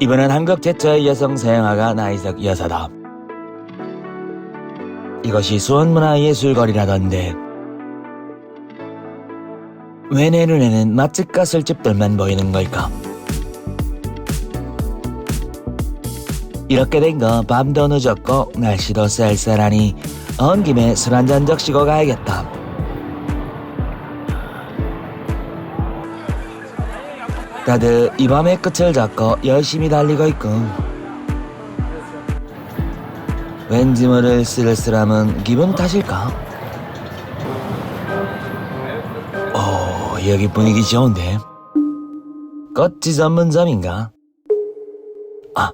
이번엔 한국 최초의 여성 서양화가 나이석 여사다. 이것이 수원문화예술거리라던데 왜 내 눈에는 맛집과 술집들만 보이는 걸까? 이렇게 된 거 밤도 늦었고 날씨도 쌀쌀하니 온 김에 술 한잔 적시고 가야겠다. 다들 이 밤의 끝을 잡고 열심히 달리고 있고 왠지 모를 쓸쓸함은 기분 탓일까? 오 여기 분위기 좋은데? 꽃지 전문점인가? 아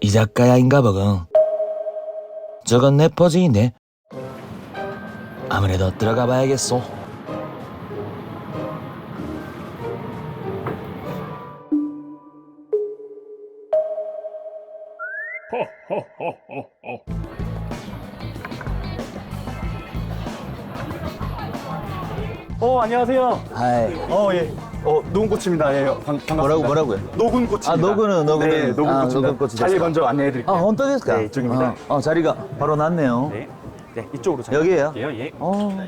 이자카야인가 보군. 저건 내 포즈인데. 아무래도 들어가 봐야겠소 안녕하세요. 아이. 어, 예. 어, 노은꽃입니다. 예, 반, 뭐라고, 뭐라고요? 노군꽃입니다. 아, 노군은, 노군은. 네, 아, 노군꽃입니다. 노군꽃이 자리 먼저 안내해 드릴게요. 아, 언더 데스까 네, 이쪽입니다. 어, 어, 자리가 바로 났네요. 네. 네, 이쪽으로 잘 여기예요? 예. 어.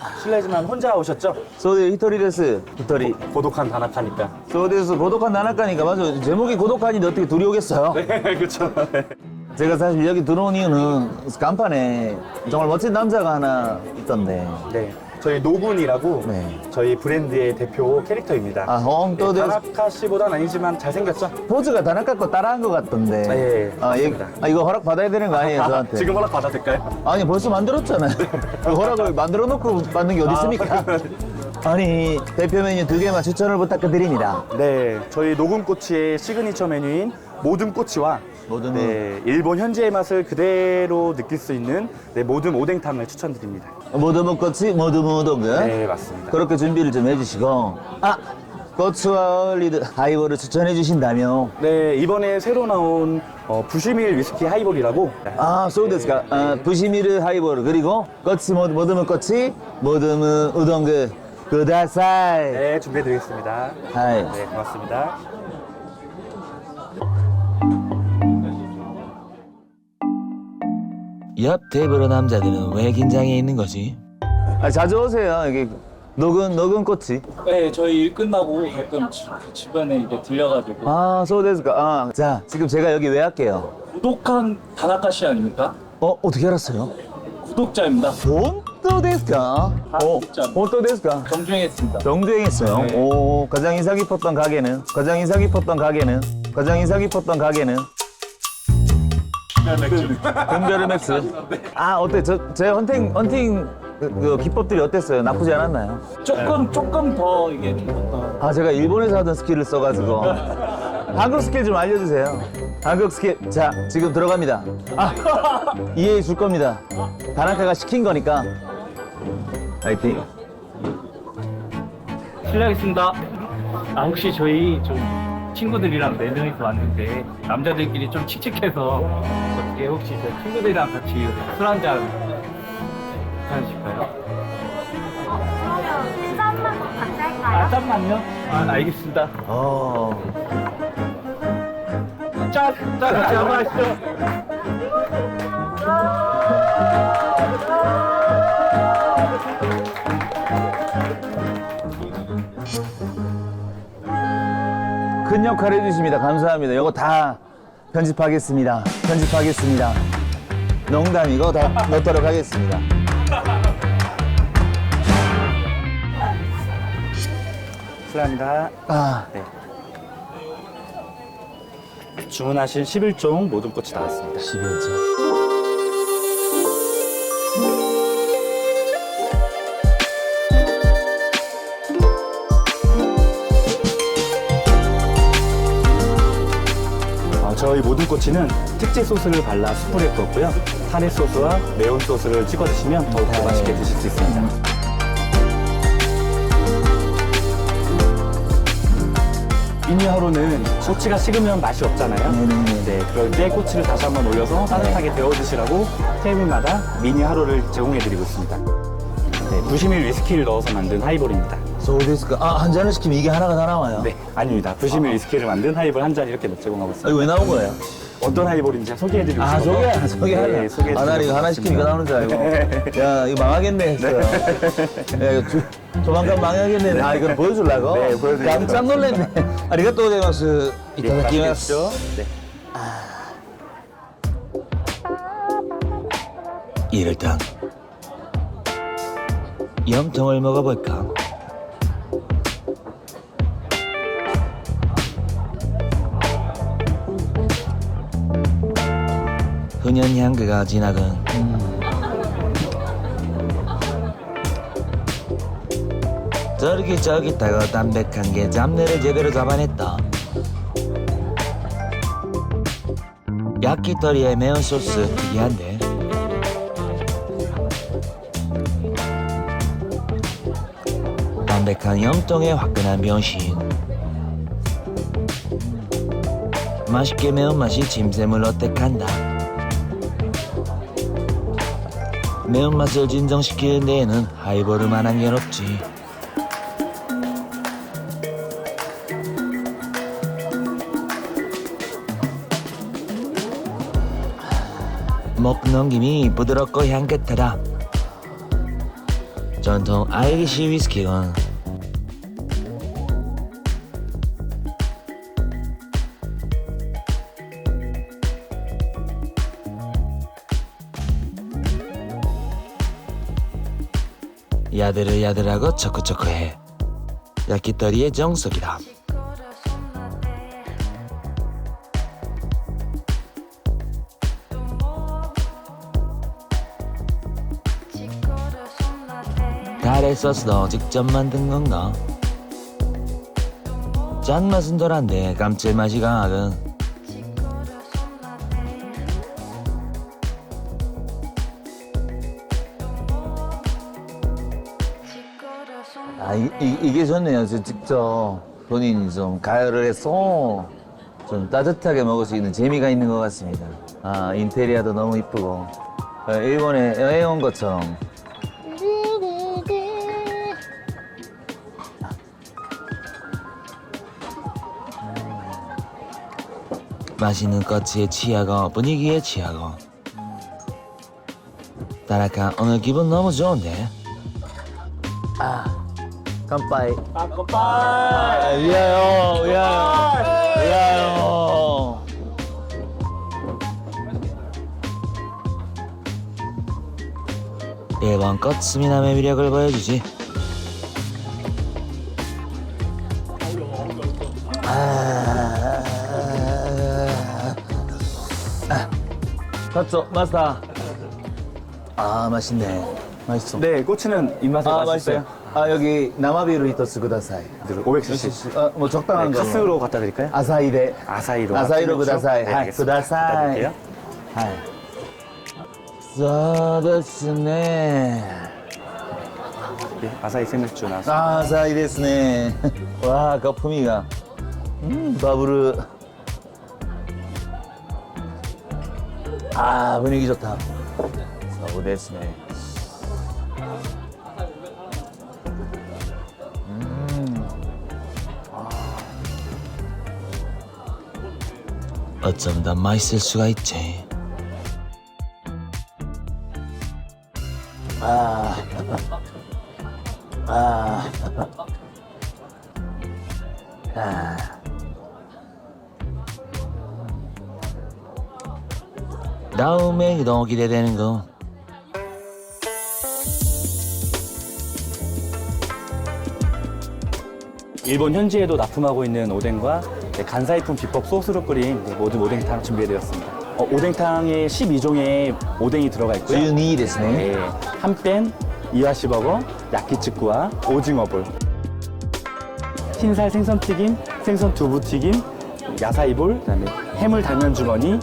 아, 실례지만 혼자 오셨죠? 소드 히토리데스 히토리. 고독한 단합하니까. 소드에서 고독한 나나카니까 맞아. 제목이 고독한인데 어떻게 둘이 오겠어요? 네, 그렇죠. 제가 사실 여기 들어온 이유는 간판에 정말 멋진 남자가 하나 있던데. 네. 저희 노군이라고 네. 저희 브랜드의 대표 캐릭터입니다. 아, 엉또 네, 네, 다나카 씨보단 아니지만 잘생겼죠? 포즈가 다나카 거 따라한 것 같던데. 네, 아, 이, 맞습니다. 아, 이거 허락 받아야 되는 거 아니에요, 저한테? 지금 허락 받아도 될까요? 아니 벌써 만들었잖아요. 그 허락을 만들어 놓고 받는 게 어디 있습니까? 아니 대표 메뉴 두 개만 추천을 부탁드립니다. 네, 저희 노군꼬치의 시그니처 메뉴인 모든 꼬치와 모든 네, 일본 현지의 맛을 그대로 느낄 수 있는 네, 모든 오뎅탕을 추천드립니다. 모두 먹꼬치 모두 무동그 네, 맞습니다. 그렇게 준비를 좀 해주시고. 아 고추와 어울리는 하이볼을 추천해 주신다며? 네, 이번에 새로 나온 어, 부시밀 위스키 하이볼이라고. 아 소우데스가 아, 부시미르 하이볼. 그리고 꼬치 모두 모두 먹꼬치 모두 우동 그 그다사이. 네, 준비해드리겠습니다. 하이. 네, 고맙습니다. 옆 테이블의 남자들은 왜 긴장해 있는 거지? 아, 자주 오세요 여기 녹은 녹은 꼬치 네, 저희 일 끝나고 가끔 주- 주변에 이제 들려가지고 아, 소데스까. 아, 자, 지금 제가 여기 왜 할게요? 구독한 다나카 씨 아닙니까? 어, 어떻게 알았어요? 구독자입니다. 본토 데스까? 아, 어, 진짜. 본토 데스까? 정주행했습니다. 정주행했어요. 네. 오, 가장 인상 깊었던 가게는? 가장 인상 깊었던 가게는? 가장 인상 깊었던 가게는? 금별의 맥스. 아, 어때? 저, 제 헌팅, 헌팅 그, 그 기법들이 어땠어요? 나쁘지 않았나요? 조금 조금 더 이게 좀 더. 아, 제가 일본에서 하던 스킬을 써가지고. 한국 스킬 좀 알려주세요. 한국 스킬. 자, 지금 들어갑니다. 아, 이해해 줄 겁니다. 다나카가 시킨 거니까. 화이팅. 실례하겠습니다. 아 혹시 저희 좀 친구들이랑 네 명이서 왔는데 남자들끼리 좀 칙칙해서 어떻게 혹시 저 친구들이랑 같이 술 한잔 괜찮으실까요? 그러면 쌈만 같이 할까요? 아 잠깐만요. 아 알겠습니다. 어. 짠! 짠! 같이 한번 하시죠. 큰 역할 해주십니다. 감사합니다. 이거 다 편집하겠습니다. 편집하겠습니다. 농담이고 다 넣도록 하겠습니다. 실례합니다. 아, 주문하신 11종 모든 꽃이 나왔습니다. 11점. 꼬치는 특제 소스를 발라 숯불에 구웠고요. 타레 소스와 매운 소스를 찍어 드시면 더욱더 네. 맛있게 드실 수 있습니다. 미니하루는 꼬치가 식으면 맛이 없잖아요. 네네. 네, 그럴 때 꼬치를 다시 한번 올려서 따뜻하게 데워 드시라고 테이블마다 미니 하루를 제공해 드리고 있습니다. 네, 부시밀 위스키를 넣어서 만든 하이볼입니다. 소데스까? 아, 한 잔을 시키면 이게 하나가 다 나와요? 네, 아닙니다. 부시밀 위스키를 만든 하이볼 한 잔 이렇게 제공하고 아, 있습니다. 이거 왜 나온 거예요? 어떤 하이볼인지 소개해드리고 아, 싶어서 소개, 소개하려. 네, 소개해드리고 아, 나 이거 하나 시키니까 나오는 줄 알고. 야, 이거 망하겠네 했어요. 야, 이거 주, 조만간 망하겠네. 아, 이걸 보여주려고? 네, 보여드리려고 깜짝 놀랐네. 아리가또 고자이마스. 예, 이타다키마스. 네. 일단 염통을 먹어볼까? 흔연 향기가 진하군 쫄깃쫄깃하고 담백한 게 잡내를 제대로 잡아냈다. 야끼토리의 매운 소스 특이한데. 담백한 염통의 화끈한 변신. 맛있게 매운맛이 침샘을 어택한다 매운맛을 진정시키는 데에는 하이볼을 만한 게 없지. 먹고 넘김이 부드럽고 향긋하다. 전통 아이리시 위스키건 야들야들하고 초코초코해. 야끼토리의 정석이다. 카레 소스도 직접 만든 건가? 짠맛은 덜한데 감칠맛이 강하군 이, 이, 게 좋네요. 저 직접 본인이 좀 가열을 해서 좀 따뜻하게 먹을 수 있는 재미가 있는 것 같습니다. 아, 인테리어도 너무 이쁘고. 어, 일본에 여행 온 것처럼. 맛있는 꽃에 취하고 분위기에 취하고. 따라카 오늘 기분 너무 좋은데? 아, 깜빠이. 아! 아, 위하여, 위하여, 위하여. 일본 꽃 스미남의 위력을 보여주지. 아, 탔죠, 마스터. 아, 맛있네. 맛있어. 네, 꼬치는 입맛에 아, 맞으세요? 맛있어요. 아, 여기 나마비로 히토스 구다사이. 500cc. 아, 뭐 적당한 네, 거. 카스로 갖다 드릴까요? 아사이레. 아사히로. 아사히로 구다사이. 네, 하 알겠습니다. 구다사이. 갖다 드릴게요. 하이. そうですね。 네, 아사히 생맥주 나왔습니다. あー、さいですね。わあ、거품이が。음, 버블. 아, 분위기 좋다. そうです 어쩜 더 맛있을 수가 있지. 아, 아, 아. 다음에 너무 기대되는 거. 일본 현지에도 납품하고 있는 오뎅과 네, 간사이품 비법 소스로 끓인 네, 모든 오뎅탕 준비해드렸습니다. 어, 오뎅탕에 12종의 오뎅이 들어가 있고요. 12ですね. 네, 한뺀 이와시 버거, 야키츠쿠와 오징어볼, 흰살 생선튀김, 생선 두부튀김, 야사이볼, 그다음에 해물 당면 주머니,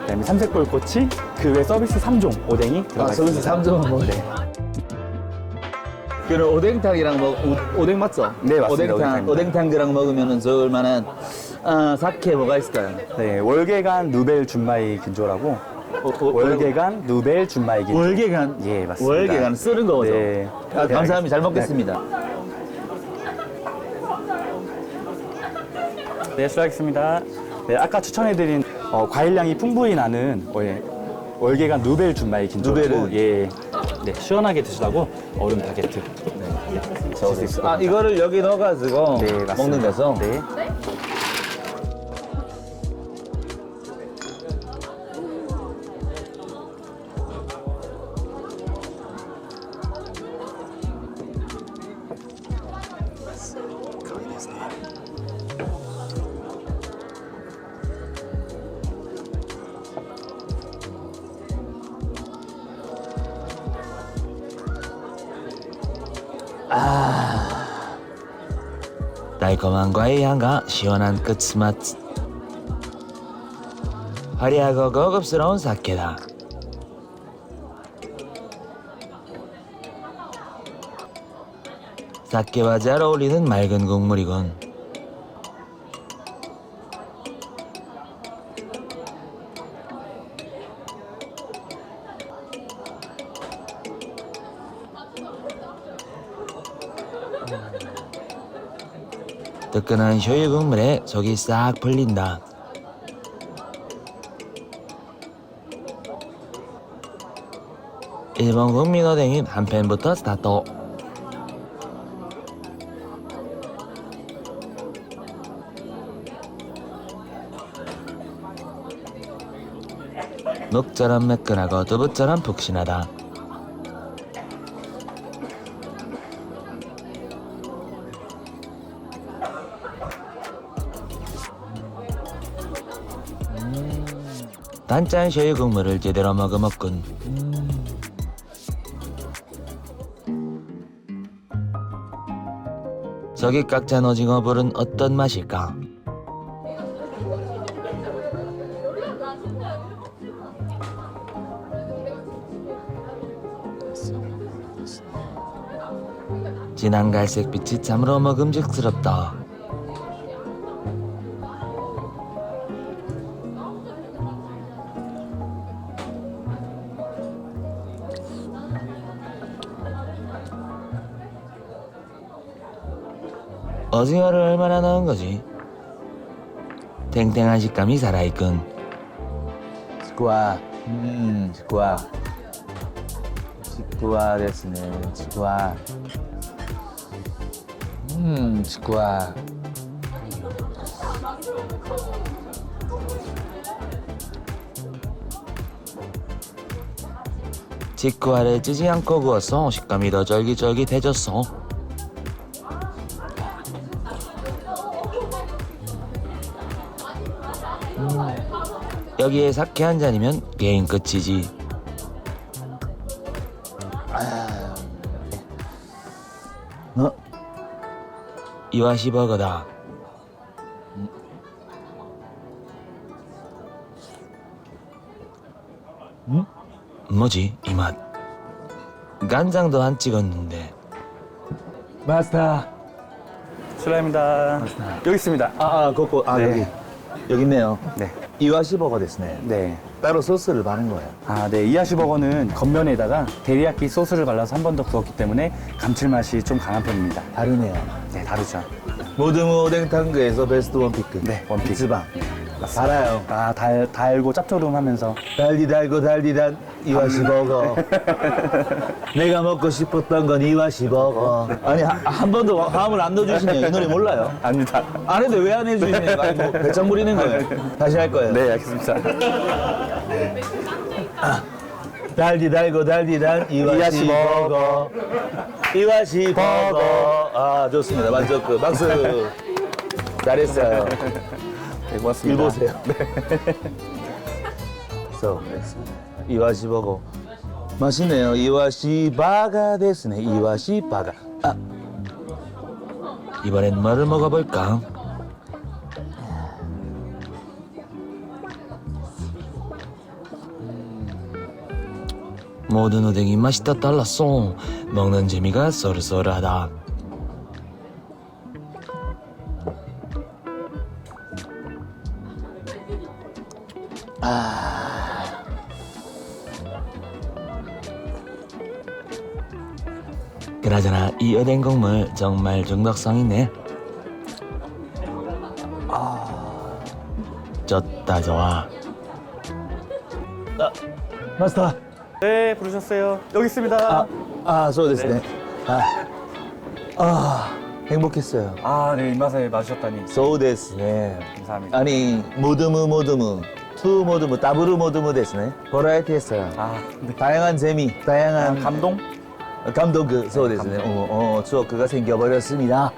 그다음에 삼색볼 꼬치, 그 외 서비스 3종 오뎅이 들어가 아, 서비스 있습니다. 3점은 뭐. 네. 그럼 오뎅탕이랑 먹 오, 오뎅 맞죠? 네, 맞습니다. 오뎅탕, 오뎅탕입니다. 오뎅탕이랑 먹으면은 좋을 만한 아, 사케 뭐가 있을까요? 네, 월계관 누벨 준마이 긴조라고 어, 어, 월계관 누벨 준마이 긴조. 월계관? 예, 맞습니다. 월계관 쓰는 거죠. 네. 아, 감사합니다. 잘 먹겠습니다. 네. 네, 수고하셨습니다. 네, 아까 추천해드린 어, 과일량이 풍부히 나는 어, 예, 월계관 누벨 준마이 긴 누벨은? 예. 네, 시원하게 드시라고 얼음 바게트. 네, 네, 드실 있습니다. 아, 이거를 여기 넣어가지고 네, 먹는 데서. 네. 달콤한 과일 향과 시원한 끝맛. 화려하고 고급스러운 사케다. 사케와 잘 어울리는 맑은 국물이군 뜨끈한 효유 국물에 속이 싹 풀린다. 일본 국민 어댕인 한 팬부터 스타트. 녹처럼 매끈하고 두부처럼 푹신하다. 단짠 셔유 국물을 제대로 머금었군. 저기 깍 찬 오징어 불은 어떤 맛일까? 진한 갈색 빛이 참으로 먹음직스럽다. 오징어를 얼마나 넣은 거지? 탱탱한 식감이 살아있군. 치쿠아. 음, 치쿠아. 치쿠아 됐으네. 치쿠아. 음, 치쿠아. 직구아를 찌지 않고 구워서 식감이 더 쫄깃쫄깃해졌어. 여기에 사케 한 잔이면 게임 끝이지. 어? 이와시 버거다. 음? 뭐지 이 맛? 간장도 안 찍었는데. 마스터. 수고합니다. 여기 있습니다. 아, 아, 그거, 아, 네. 여기. 여기 있네요. 네. 이와시 버거 됐네. 네. 따로 소스를 바른 거예요. 아, 네. 이하시 버거는 겉면에다가 데리야끼 소스를 발라서 한 번 더 구웠기 때문에 감칠맛이 좀 강한 편입니다. 다르네요. 네, 다르죠. 모든 오뎅 탕그에서 베스트 원피크. 네, 원피크. 지방. 달아요. 아, 달, 달고 짭조름하면서 달디 달고 달디 단 이와시 버거. 내가 먹고 싶었던 건 이와시 버거. 아니 한, 한 번도 화음을 안 넣어주시네요. 이 노래 몰라요. 아닙니다. 안 해도 왜 안 해주시네요. 아니 뭐 배짱 부리는 거예요. 다시 할 거예요. 네, 알겠습니다. 달디 달고 달디 단 이와시, 이와시 버거. 이와시 버거. 아 좋습니다. 만족 그 박수. 잘했어요. 네, 고맙습니다. 일 보세요. 그래서 이와시 버거 맛있네요. 이와시 바가 됐네. 이와시 바가. 아, 이번엔 뭐를 먹어볼까? 모든 오뎅이 맛이 다 달랐어. 먹는 재미가 쏠쏠하다. 그나저나 이 어된 국물 정말 중독성 있네. 아, 쪘다 좋아. 아, 마스터. 네, 부르셨어요. 여기 있습니다. 아, 아, 소 됐네. 아, 아, 행복했어요. 아, 네, 입맛에 맞으셨다니. 소 됐네. 감사합니다. 아니, 모드무 모드무. 투 모드무, 더블 모드무 됐네. 버라이티 했어요. 아, 네. 다양한 재미, 다양한 아, 감동? 감독 그, 소대네 어, 어, 추억가 생겨버렸습니다.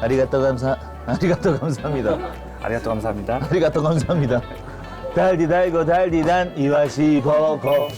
아리가또 감사, 아리가또 감사합니다. 아리가또 감사합니다. 아리가또 감사합니다. 달디 달고 달디 단 이와시 버거.